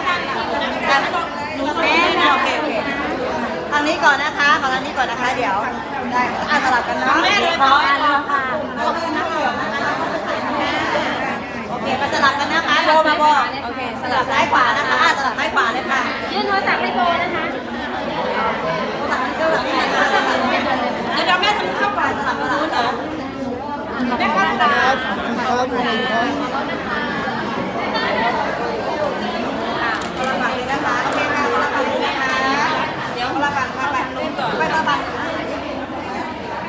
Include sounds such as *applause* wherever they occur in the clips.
แม่โอเคโอเคทางนี้ก่อนนะคะขอทางนี้ก่อนนะคะ เดี๋ยว ได้อะสลับกันเนาะแม่เลยขออันรอค่ะขอบคุณนะคะโอเคไปสลับกันนะคะโทรมาบอกโอเค สลับซ้ายขวานะคะอะสลับซ้ายขวาเลยค่ะ ยื่นโทรศัพท์ให้โบนะคะ เดี๋ยวแม่ทำข้าวก่อนสลับกันนู้นเหรอแม่ข้าวก่อนคนละฝั่งเลยนะคะโอเคค่ะคนละฝั่งเลยนะคะเดี๋ยวคนละฝั่งค่ะไปไปคนละฝั่ง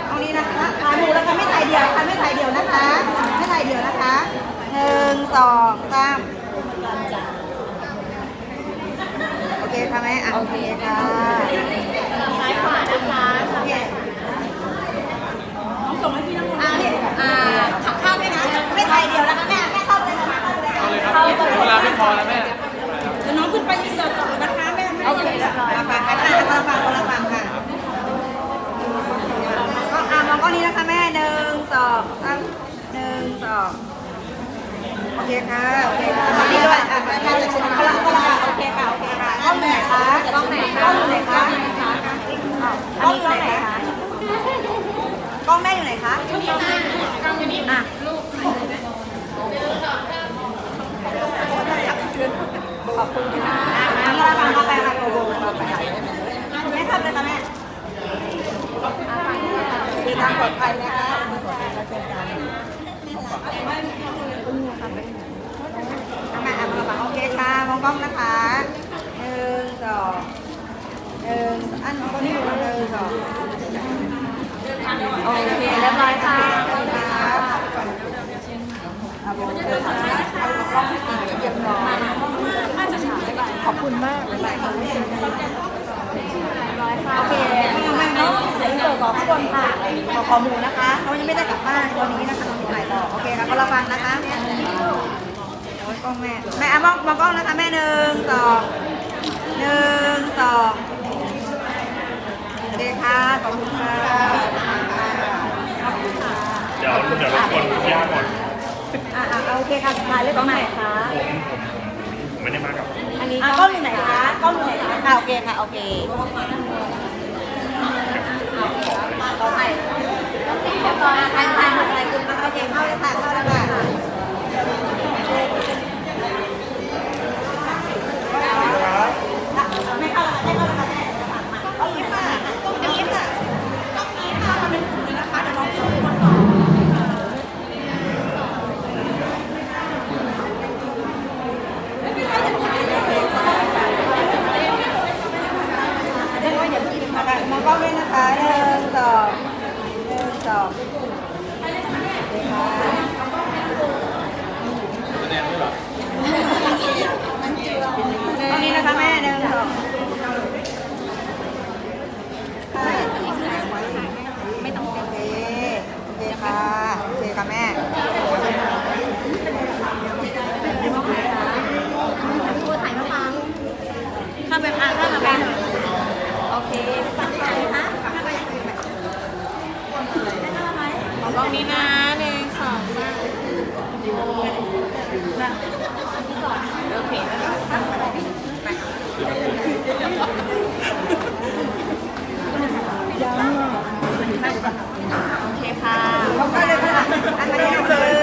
ตรงนี้นะคะถ่ายหมู่แล้วค่ะไม่ถ่ายเดียวค่ะไม่ถ่ายเดียวนะคะ ไม่ถ่ายเดียวนะคะหนึ่ง สองสามโอเคค่ะแม่อะโอเคค่ะ ซ้ายขวานะคะ โอเคอ่านี่อ่าเข้าไหมคะไม่ถ่ายเดียวนะคะแม่แม่เข้าไปเลยค่ะเข้าไปเลยค่ะ เอาเลยครับเวลาไม่พอแล้วแม่ เดี๋ยวน้องขึ้นไปอินเสิร์ตต่อนะคะแม่แม่ โอเคเรียบร้อย มาฝั่งกันค่ะคนละฝั่งคนละฝั่งค่ะก็อ่ามองก้อนนี้นะคะแม่หนึ่งสองสามหนึ่งสองโอเคค่ะโอเคค่ะตรงนี้ด้วยอะคนละคนละคนละโอเคค่ะโอเคค่ะกล้องไหนคะ กล้องไหนคะ กล้องไหนคะ อันนี้กล้องไหนคะ กล้องแม่อยู่ไหนคะอะขอบคุณค่ะอะมา ฟังมาไปมาโกโก้มาไปแม่ทำเลยค่ะแม่ดีทางปลอดภัยนะคะแม่อะมาฟังโอเคค่ะมองกล้องนะคะหนึ่งสองหนึ่งอันคนนี้อยู่หนึ่งสองโอเคเรียบร้อยค่ะขอบคุณค่ะขอบคุณค่ะ มากเลยโอเคไม่ไม่น้องเดี๋ยวเกิดขอข้างบนค่ะขอขอหมูนะคะเขายังไม่ได้กลับบ้านวันนี้นะคะต้องถ่ายต่อโอเคค่ะก็ระวังนะคะโอ้ยกล้องแม่แม่อะมองมองกล้องนะคะแม่หนึ่งสองหนึ่งสองโอเคค่ะขอบคุณค่ะเดี๋ยวเดี๋ยวรบกวนย่าก่อนอะอะโอเคค่ะถ่ายเรียบร้อยคะผมผมผมไม่ได้มากับ อันนี้อะกล้องอยู่ไหนคะกล้องอยู่ไหนคะอะโอเคค่ะโอเคต่อไปเรียบร้อยอะถ่ายถ่ายหมดถ่ายคุณนะคะโอเคเข้าเลยค่ะเข้าเลยค่ะไม่เข้าแล้วไม่เข้าแล้วค่ะแม่เอายิ้มมาต้องยิ้มอะต้องยิ้มค่ะเป็นคุณเลยนะคะเดี๋ยวน้องจะคนต่อเดี๋ยวอย่าพิมพ์นะคะมองกล้องด้วยนะคะหนึ่งสองหนึ่งสองตรงนี้นะคะแม่หนึ่งสองไม่ต้องโอเคโอเคค่ะโอเคค่ะแม่ พูดถ่ายมาฟัง เข้าไปอะเข้ามาไปหน่อย โอเค ฝั่งไหนคะเข้าไปอย่างอื่นไหมได้เข้ามาไหม กล้องนี้นะหนึ่งสองสามโอเคนะคะโอเคค่ะเข้าไปเลยค่ะอันนี้หนึ่ง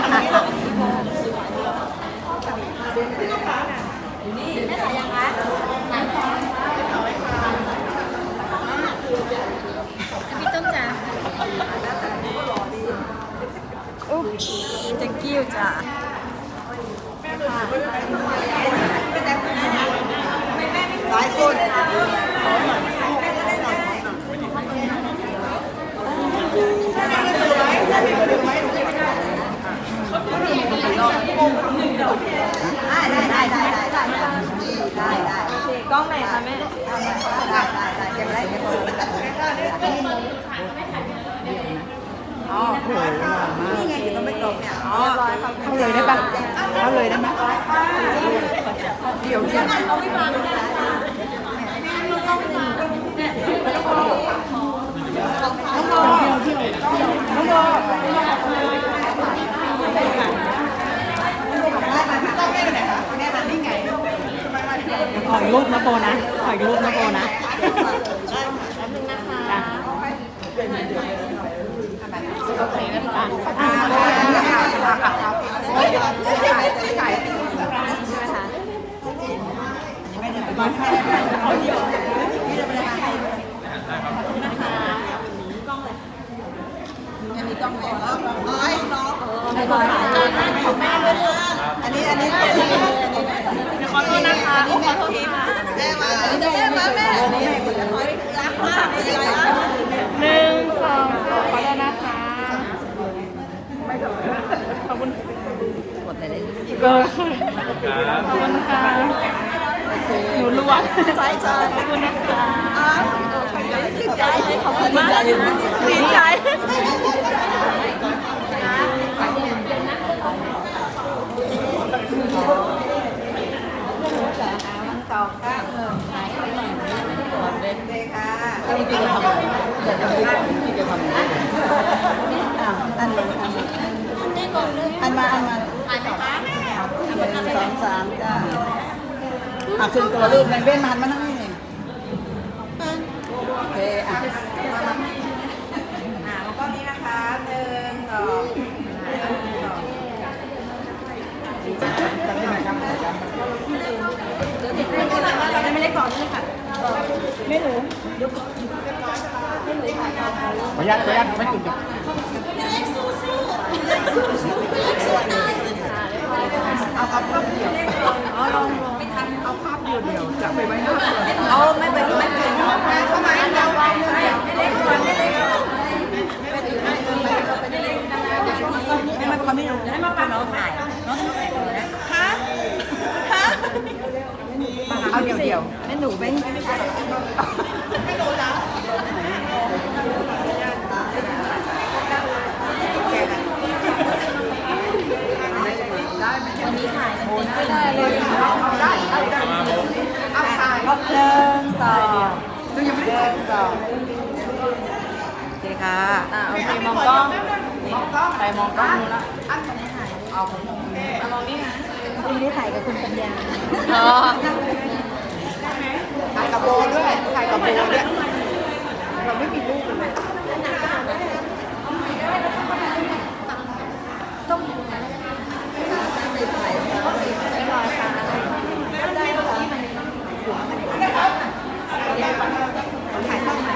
Gracias. *laughs* กล้องไหนคะแม่ได้ได้ได้เก็บไว้เก็บไว้อ๋อนี่ไงอยู่ตรงไม่ตรงเนี่ยอ๋อเข้าเลยได้ปะเข้าเลยได้ไหมเดี๋ยวเดี๋ยวเขาไม่มาเลยนะน้องโมน้องโมได้มาค่ะต้องแม่ไปไหนคะแม่มานี่ไง ขออีกรูปนะโปนะขออีกรูปนะโปนะโอเคน้ำตาลอ่าได้ค่ะค่ะค่ะค่ะขายขายใช่ไหมคะไม่ได้มาให้เขาเดียวไม่ได้มาให้อันนี้กล้องเลยอ๋อไอ้น้องของแม่ด้วยอันนี้อันนี้อันนี้อันนี้ ขอโทษนะคะขอโทษทีค่ะแม่มาอันนี้แม่มาแม่อันนี้แม่คุณรักมากเป็นอะไรอะหนึ่งสองสามขอโทษนะคะขอบคุณกดเลยได้เกินขอบคุณค่ะหนูลวกใช่ใช่ขอบคุณนะคะดีใจขอบคุณมากดีใจ สองข้างเลย ค่ะอันนี้คือทำอันเลยอันมาอันมาอันสองสามจ้าอะขึ้นตัวรูปในเว้นมันมานั่งนี่โอเคอะแล้วก็นี้นะคะหนึ่งสองไม่ได้ก่ อนเลยค่ะขออนุญาตขออนุญาตไม่ติดกับเอาเอาภาพเดียวเอาลองไม่ทันเอาภาพเดียวเดียวจะไปไว้หน้าเอาไม่ไปไม่ไปเข้ามาเดียวไม่เล็กก่อนไม่เล็กไม่ถือให้ไม่เล็กไม่มาความไม่รู้ให้มาปาน้องถ่ายน้องถ่ายเลยนะฮะฮะเอาเดียวเดียวแม่หนูไม่ไม่ใช่ไม่รู้แล้วไม่ได้เลยเอาเอาได้เอาได้เอาถ่ายก็หนึ่งสองหนึ่งสอง โอเคค่ะ อ่าโอเคมองกล้องมองกล้องไปมองกล้องนู้นละอันนี้ถ่ายเอาของผมอะมองนี่นะคุณได้ถ่ายกับคุณปัญญาอ๋อถ่ายกับโบด้วยถ่ายกับโบด้วยเราไม่มีรูปเลยต้องถ่าย เรียบร้อยค่ะ ถ่ายต้องไหน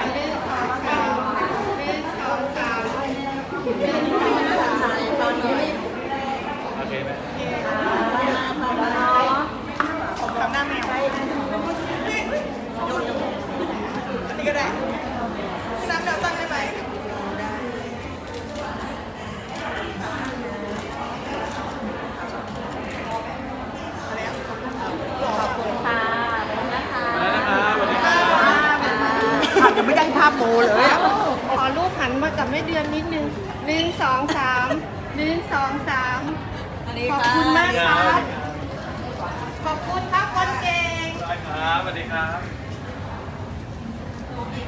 โอเคไหม ทำหน้าแมวอั น้ำเดี๋ยวตั้งได้ไหมค่ะไปแล้วนะคะแล้วนะครับสวัสดีครับอาจจะไม่ได้ภาพโบเลย ขอรูปหันมากับแม่เดือนนิดนึงหนึ่งสองสามหนึ่งสองสามขอบคุณมากครับ ขอบคุณครับคนเก่งได้ครับสวัสดีครับ เ